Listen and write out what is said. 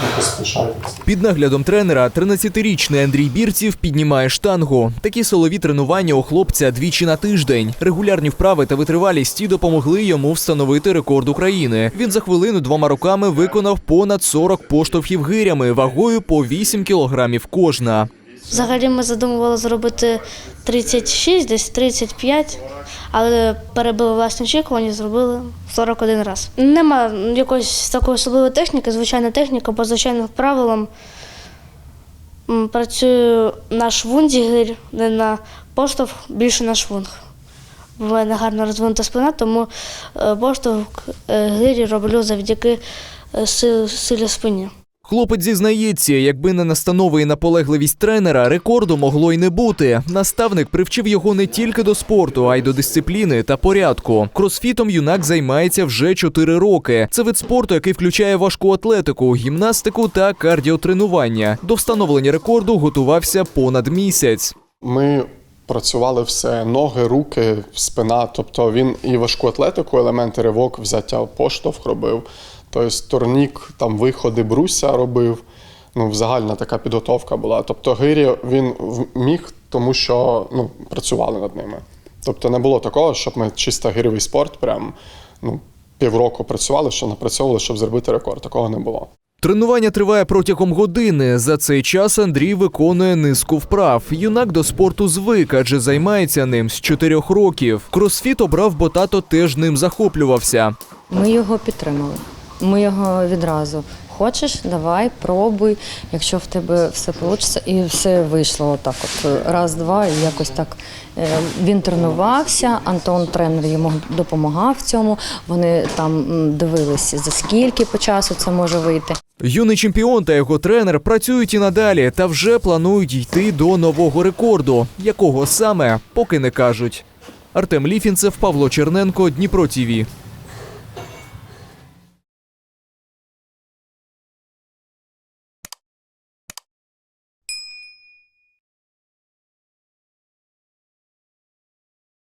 Не. Під наглядом тренера 13-річний Андрій Бірців піднімає штангу. Такі силові тренування у хлопця двічі на тиждень. Регулярні вправи та витривалість допомогли йому встановити рекорд України. Він за хвилину двома руками виконав понад 40 поштовхів гирями вагою по 8 кілограмів кожна. Взагалі ми задумували зробити 36, десь 35, але перебили власні очікування, зробили 41 раз. Нема якоїсь такої особливої техніки, звичайна техніка по звичайним правилам. Працюю на швунді гир, не на поштовх, більше на швунг. У мене гарно розвинута спина, тому е, поштовх е, гирі роблю завдяки е, силі спині. Хлопець зізнається, якби не настанови і наполегливість тренера, рекорду могло й не бути. Наставник привчив його не тільки до спорту, а й до дисципліни та порядку. Кросфітом юнак займається вже 4 роки. Це вид спорту, який включає важку атлетику, гімнастику та кардіотренування. До встановлення рекорду готувався понад місяць. Ми працювали все ноги, руки, спина. Тобто він і важку атлетику, елементи ривок, взяття поштовх робив. Тобто турнік, там виходи бруся робив. Ну, загальна така підготовка була. Тобто гирі він міг, тому що ну, працювали над ними. Тобто не було такого, щоб ми чисто гирьовий спорт, прям ну, півроку працювали, що напрацьовували, щоб зробити рекорд. Такого не було. Тренування триває протягом години. За цей час Андрій виконує низку вправ. Юнак до спорту звик, адже займається ним з 4 років. Кросфіт обрав, бо тато теж ним захоплювався. Ми його підтримали. Ми його відразу. Хочеш, давай, пробуй, якщо в тебе все вийде. І все вийшло отак. От раз, два, і якось так. Е, Він тренувався, Антон, тренер, йому допомагав в цьому. Вони там дивилися, за скільки по часу це може вийти. Юний чемпіон та його тренер працюють і надалі та вже планують йти до нового рекорду, якого саме поки не кажуть. Артем Ліфінцев, Павло Черненко, Дніпро ТІВІ.